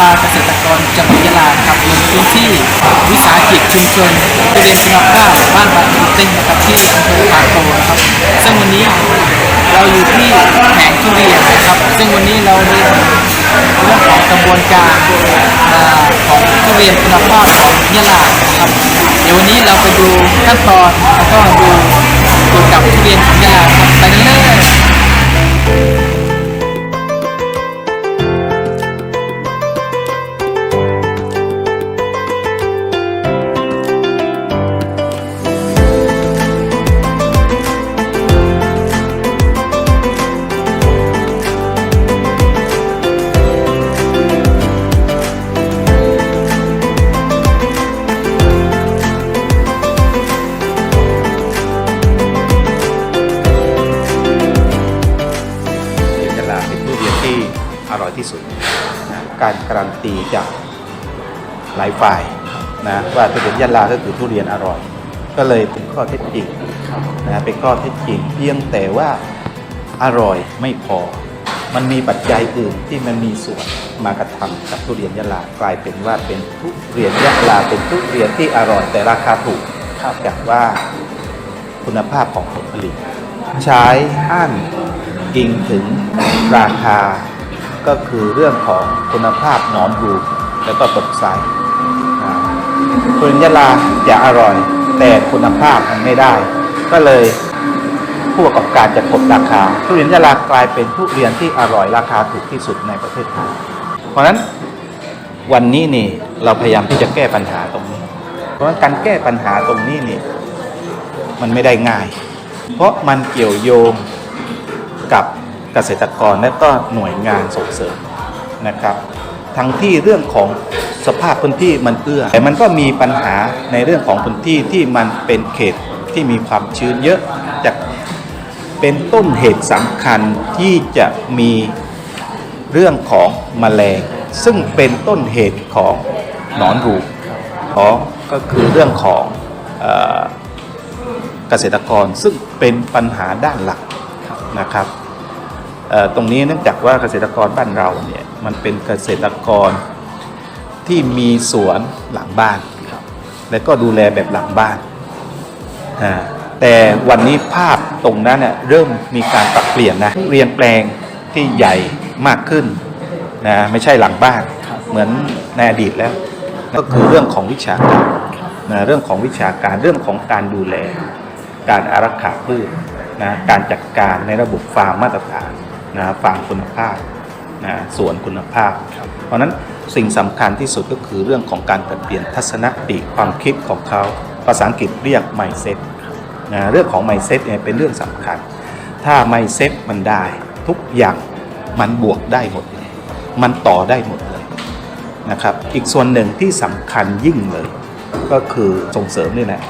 พาเกษตรกรจังหวัดยะลานะครับลงพื้นที่วิสาหกิจชุมชนทุเรียนคุณภาพบ้านบางขุนเต็งนะครับที่อำเภอปากโตนะครับ ซึ่งวันนี้เราอยู่ที่แผงทุเรียนนะครับ ซึ่งวันนี้เราเรียนเรื่องของกระบวนการของทุเรียนคุณภาพของยะลานะครับ เดี๋ยววันนี้เราไปดูขั้นตอนแล้วก็ดูเกี่ยวกับทุเรียนของยะลาครับไปกันเลย อร่อยที่สุดนะการการันตีจากหลายฝ่ายนะว่าทุเรียนยะลาก็คือทุเรียนอร่อย ก็เลยเป็นข้อเท็จจริงนะเป็นข้อเท็จจริงเพียงแต่ว่าอร่อยไม่พอ มันมีปัจจัยอื่นที่มันมีส่วนมากระทำกับทุเรียนยะลากลายเป็นว่าเป็นทุเรียนยะลาเป็นทุเรียนที่อร่อยแต่ราคาถูกจากว่าคุณภาพของผลผลิต ใช้อ้านอิงถึงราคา ก็คือเรื่องของคุณภาพหนอนรูแล้วก็ตกไซอ่าทุเรียนยะลาจะอร่อย แต่คุณภาพมันไม่ได้ ก็เลยผู้ประกอบการจะกดราคาทุเรียนยะลากลายเป็นทุเรียนที่อร่อยราคาถูกที่สุดในประเทศไทยเพราะฉะนั้นวันนี้นี่เราพยายามที่จะแก้ปัญหาตรงนี้ เพราะฉะนั้นการแก้ปัญหาตรงนี้นี่มันไม่ได้ง่าย เพราะมันเกี่ยวโยงกับ เกษตรกรและก็หน่วยงานส่งเสริมนะครับ ทั้งที่เรื่องของสภาพพื้นที่มันเอื้อ แต่มันก็มีปัญหาในเรื่องของพื้นที่ที่มันเป็นเขตที่มีความชื้นเยอะจากเป็นต้นเหตุสำคัญที่จะมีเรื่องของแมลง ซึ่งเป็นต้นเหตุของหนอนรูของก็คือเรื่องของเกษตรกรซึ่งเป็นปัญหาด้านหลักนะครับ ตรงนี้เนื่องจากว่าเกษตรกรบ้านเราเนี่ยมันเป็นเกษตรกรที่มีสวนหลังบ้าน และก็ดูแลแบบหลังบ้าน แต่วันนี้ภาพตรงนั้นเนี่ยเริ่มมีการปรับเปลี่ยนนะเรียนแปลงที่ใหญ่มากขึ้นนะไม่ใช่หลังบ้านเหมือนในอดีตแล้ว ก็คือเรื่องของวิชาการนะเรื่องของวิชาการเรื่องของการดูแล การอารักขาพืชนะการจัดการในระบบฟาร์มมาตรฐาน นะฟาร์มคุณภาพนะสวนคุณภาพ เพราะฉะนั้นสิ่งสำคัญที่สุดก็คือเรื่องของการเปลี่ยนทัศนคติความคิดของเขา ภาษาอังกฤษเรียก mindset นะเรื่องของ mindset เนี่ยเป็นเรื่องสำคัญ ถ้า mindset มันได้ทุกอย่างมันบวกได้หมดเลย มันต่อได้หมดเลยนะครับ อีกส่วนหนึ่งที่สำคัญยิ่งเลย ก็คือส่งเสริมนี่แหละ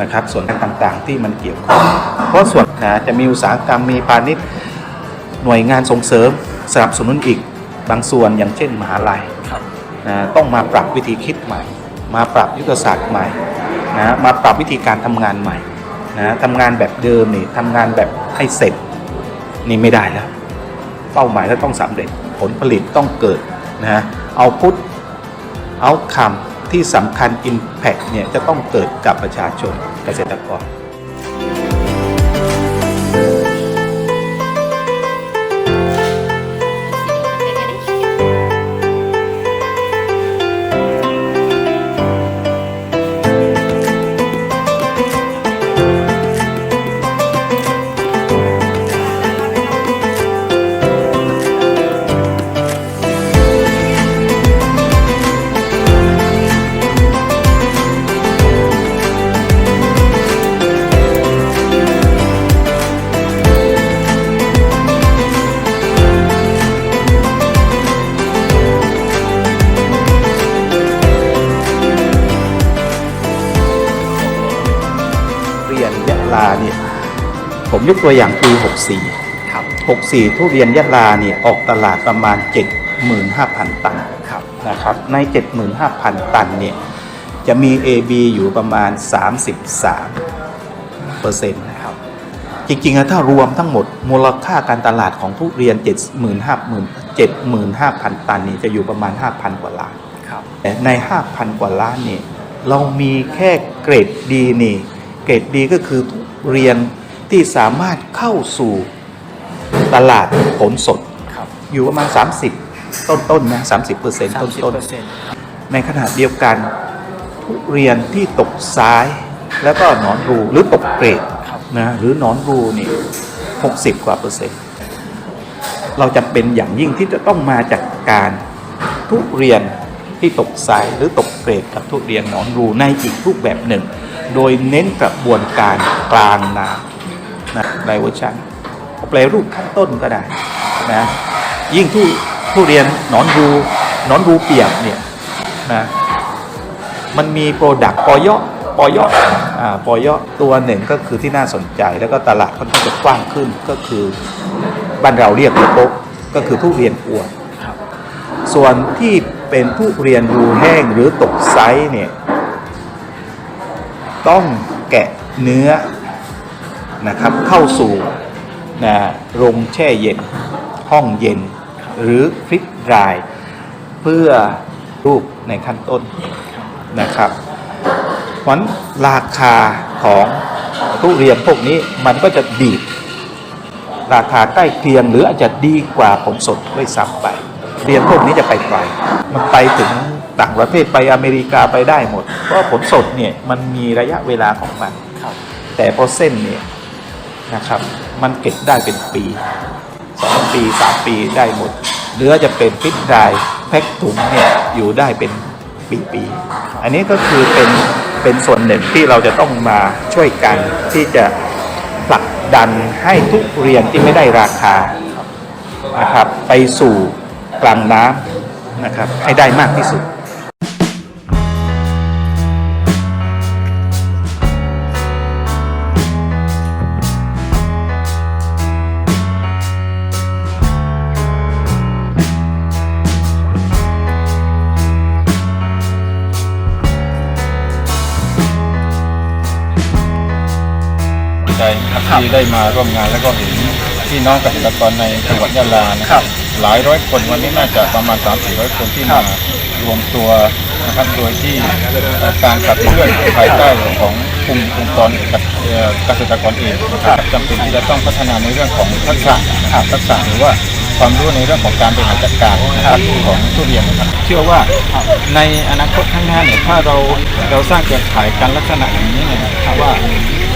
นะครับ ส่วนต่างๆที่มันเกี่ยวข้อง เพราะส่วนนะจะมีอุตสาหกรรมมีพาณิชย์ หน่วยงานส่งเสริมสนับสนุนอีกบางส่วนอย่างเช่นมหาลัยนะต้องมาปรับวิธีคิดใหม่ มาปรับยุทธศาสตร์ใหม่นะมาปรับวิธีการทำงานใหม่นะทำงานแบบเดิมนี่ทำงานแบบให้เสร็จนี่ไม่ได้แล้ว เป้าหมายก็ต้องสำเร็จผลผลิตต้องเกิดนะฮะเอาพุทเอาคำที่สำคัญ Impact เนี่ยจะต้องเกิดกับประชาชนเกษตรกร ผมยกตัวอย่างปี64 ครับ 64 ทุเรียนยะลาเนี่ยออกตลาดประมาณ 75,000 ตันครับนะครับ ใน 75,000 ตันเนี่ยจะมี AB อยู่ประมาณ 33เปอร์เซ็นต์นะครับ จริงๆแล้วถ้ารวมทั้งหมดมูลค่าการตลาดของทุเรียน75,000 75,000 ตันนี่จะอยู่ประมาณ 5,000 กว่าล้านครับแต่ใน 5,000 กว่าล้านนี่เรามีแค่เกรดดีนี่ เกรดดีก็คือทุเรียน ที่สามารถเข้าสู่ตลาดผลสด ครับ อยู่ประมาณ 30 ต้นๆนะ30เปอร์เซ็นต์สามสิบต้นเปอร์เซ็นต์ๆในขณะเดียวกันทุเรียนที่ตกซ้ายแล้วก็หนอนรูหรือตกเกรดครับ นะหรือหนอนรูนี่60 กว่าเปอร์เซ็นต์ เราจะเป็นอย่างยิ่งที่จะต้องมาจากการทุเรียนที่ตกไซส์หรือตกเกรดกับทุเรียนหนอนรูในอีกรูปแบบหนึ่ง โดยเน้นกระบวนการกลางน้ำนะ ไดเวอร์ชันแปลรูปขั้นต้นก็ได้นะยิ่งทุทุเรียนหนอนรูหนอนรูเปียกเนี่ยนะมันมีโปรดักต์ปอยอปอยออ่าปอยอตัวหนึ่งก็คือที่น่าสนใจ แล้วก็ตลาดค่อนข้างจะกว้างขึ้นก็คือบ้านเราเรียกโป๊กก็คือทุเรียนอวดครับส่วนที่เป็นทุเรียนรูแห้งหรือตกไซส์เนี่ยต้องแกะเนื้อ นะครับเข้าสู่นะโรงแช่เย็น ห้องเย็น หรือฟริตดราย เพื่อรูปในขั้นต้นนะครับเพราะฉะนั้นราคาของทุเรียนพวกนี้มันก็จะดีดราคาใกล้เคียงหรืออาจจะดีกว่าผลสดด้วยซ้ำไปเรียนพวกนี้จะไปไกลมันไปถึงต่างประเทศไปอเมริกาไปได้หมด เพราะผลสดเนี่ยมันมีระยะเวลาของมันครับแต่พอเส้นเนี่ย นะครับ มันเก็บได้เป็นปีสองปีสามปีได้หมดหรือจะเป็นฟิตไดร์แพ็คถุงเนี่ยอยู่ได้เป็นปีๆอันนี้ก็คือเป็นเป็นส่วนหนึ่งที่เราจะต้องมาช่วยกันที่จะผลักดันให้ทุกเรียนที่ไม่ได้ราคานะครับไปสู่กลางน้ำนะครับให้ได้มากที่สุด ใจนะครับที่ได้มาร่วมงานแล้วก็เห็นพี่น้องเกษตรกรในจังหวัดยะลานะครับหลายร้อยคนวันนี้น่าจะประมาณ3 4 0 0 คนที่มารวมตัวนะครับโดยที่เอ่อการขับเคลื่อนภายใต้ของกลุ่มองค์กรเอ่อเกษตรกรเองนะครับจำเป็นที่จะต้องพัฒนาในเรื่องของทักษะนะครับทักษะหรือว่าความรู้ในเรื่องของการบริหารจัดการนะครับของทุเรียนนะครับเชื่อว่าในอนาคตข้างหน้าเนี่ยถ้าเราเราสร้างเครือข่ายกันลักษณะอย่างนี้เนยนะครับว่าอ่า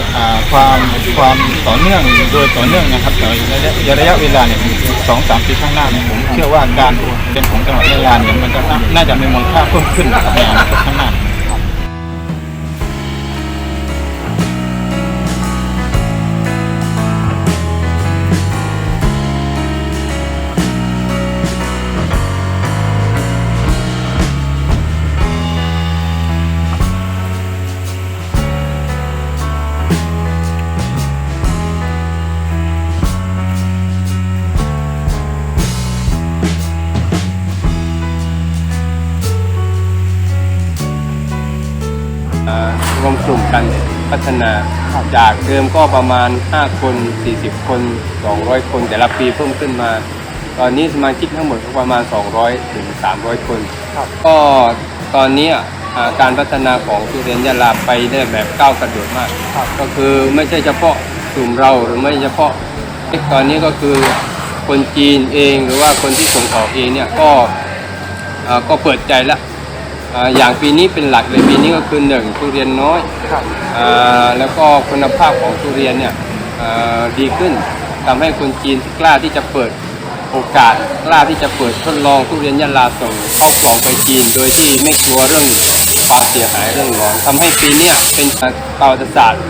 ความความต่อเนื่องโดยต่อเนื่องนะครับต่ระยะระยะเวลาเนี่ยสองสามปีข้างหน้าเนี่ยผมเชื่อว่าการเป็นของจังหวัดยะลาเนี่ยมันจะน่าจะมีมูลค่าเพิ่มขึ้นนะครับในอนาคตข้างหน้า วมกลุ่มกันพัฒนาจากเดิมก็ประมาณ 5 คน 40 คน 200 คน แต่ละปีเพิ่มขึ้นมา ตอนนี้สมาชิกทั้งหมดก็ประมาณ 200 ถึง 300 คน ก็ตอนนี้อ่าการพัฒนาของทุเรียนยะลาไปได้แบบก้าวกระโดดมาก ก็คือไม่ใช่เฉพาะกลุ่มเราหรือไม่เฉพาะตอนนี้ก็คือคนจีนเองหรือว่าคนที่ส่งออกเองเนี่ยก็อ่าก็เปิดใจแล้ว อ่าอย่างปีนี้เป็นหลักเลยปีนี้ก็คือหนึ่งทุเรียนน้อยอ่าแล้วก็คุณภาพของทุเรียนเนี่ยอ่าดีขึ้นทำให้คนจีนกล้าที่จะเปิดโอกาสกล้าที่จะเปิดทดลองทุเรียนยะลาส่งเข้ากล่องไปจีน โดยที่ไม่กลัวเรื่องความเสียหายเรื่องร้อนทำให้ปีเนี้ยเป็นประวัติศาสตร์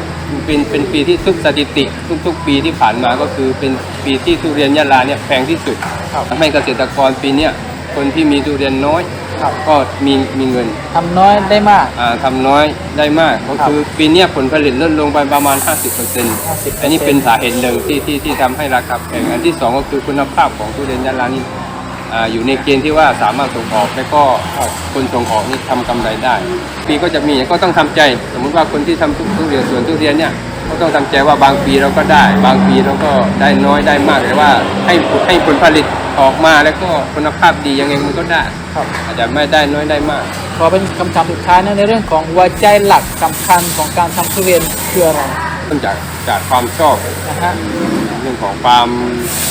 เป็นเป็นปีที่ทุกสถิติ ทุกๆ ปีที่ผ่านมาก็คือเป็นปีที่ทุเรียนยะลาเนี่ยแพงที่สุดทำให้เกษตรกรปีเนี้ยคนที่มีทุเรียนน้อย ก็มีมีเงินทำน้อยได้มาก อ่าทำน้อยได้มากก็คือปีเนี้ยผลผลิตลดลงไปประมาณ 50%อันนี้เป็นสาเหตุหนึ่งที่ที่ที่ทำให้ราคาแพงอันที่สองก็คือคุณภาพของทุเรียนยะลานี่อ่าอยู่ในเกณฑ์ที่ว่าสามารถส่งออกและก็คนส่งออกนี่ทำกำไรได้ ปีก็จะมีก็ต้องทำใจ สมมุติว่าคนที่ทำทุเรียนสวนทุเรียนเนี่ย ก็ต้องทำใจว่าบางปีเราก็ได้ บางปีเราก็ได้น้อยได้มากแต่ว่าให้ให้ผลผลิตออกมาแล้วก็คุณภาพดียังไงมันก็ได้ครับอาจจะไม่ได้น้อยได้มาก ขอเป็นคำถามสุดท้ายนะในเรื่องของหัวใจหลักสำคัญของการทำทุเรียนคืออะไรต้นจากจากความชอบนะฮะเรื่องของความ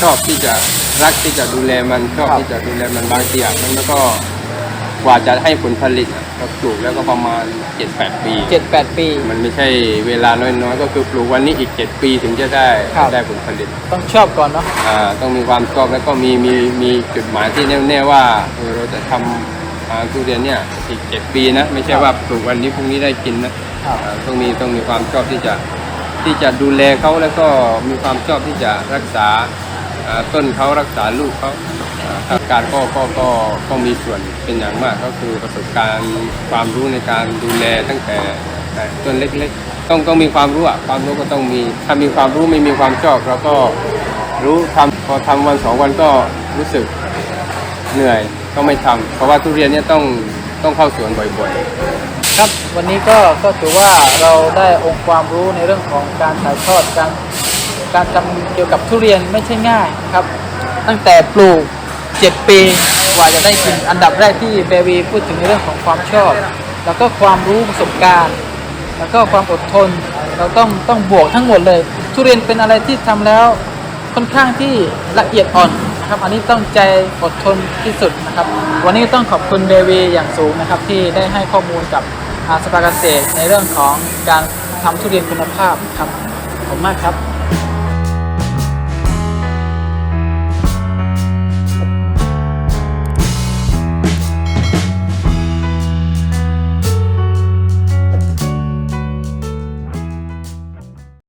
ชอบที่จะรักที่จะดูแลมันชอบครับที่จะดูแลมันบางทีอะมันก็ กว่าจะให้ผลผลิตอะก็ปลูกแล้วก็ประมาณ 7-8 ปี เจ็ดแปดปี มันไม่ใช่เวลาน้อยๆ ก็คือปลูกวันนี้อีก 7 ปีถึงจะได้ครับ ได้ผลผลิตต้องชอบก่อนเนาะ อ่าต้องมีความชอบแล้วก็มีมีมีจุดหมายที่แน่ๆว่าเออเราจะทำอ่าทุเรียนเนี่ยอีก 7 ปีนะ ไม่ใช่ว่าปลูกวันนี้พรุ่งนี้ได้กินนะครับ อ่าต้องมีต้องมีความชอบที่จะที่จะดูแลเขาแล้วก็มีความชอบที่จะรักษาอ่า ต้นเขารักษาลูกเขาอาการก็ก็ก็ก็มีส่วนเป็นอย่างมากก็คือประสบการณ์ความรู้ในการดูแลตั้งแต่ต้นเล็กๆ ต้องต้องมีความรู้อะความรู้ก็ต้องมีถ้ามีความรู้ไม่มีความชอบเราก็รู้ทำพอทำวันสองวันก็รู้สึกเหนื่อยก็ไม่ทำเพราะว่าทุเรียนเนี่ยต้องต้องเข้าสวนบ่อยๆ ครับวันนี้ก็ก็ถือว่าเราได้องค์ความรู้ในเรื่องของการถ่ายทอดการ การทำเกี่ยวกับทุเรียนไม่ใช่ง่ายครับ ตั้งแต่ปลูก 7 ปีกว่าจะได้กินอันดับแรกที่เบวีพูดถึงในเรื่องของความชอบ แล้วก็ความรู้ประสบการณ์ แล้วก็ความอดทน เราต้องต้องบวกทั้งหมดเลย ทุเรียนเป็นอะไรที่ทำแล้วค่อนข้างที่ละเอียดอ่อนนะครับ อันนี้ต้องใจอดทนที่สุดนะครับ วันนี้ต้องขอบคุณเบวีอย่างสูงนะครับที่ได้ให้ข้อมูลกับอาสภาเกษตรในเรื่องของการทำทุเรียนคุณภาพครับขอบคุณมากครับ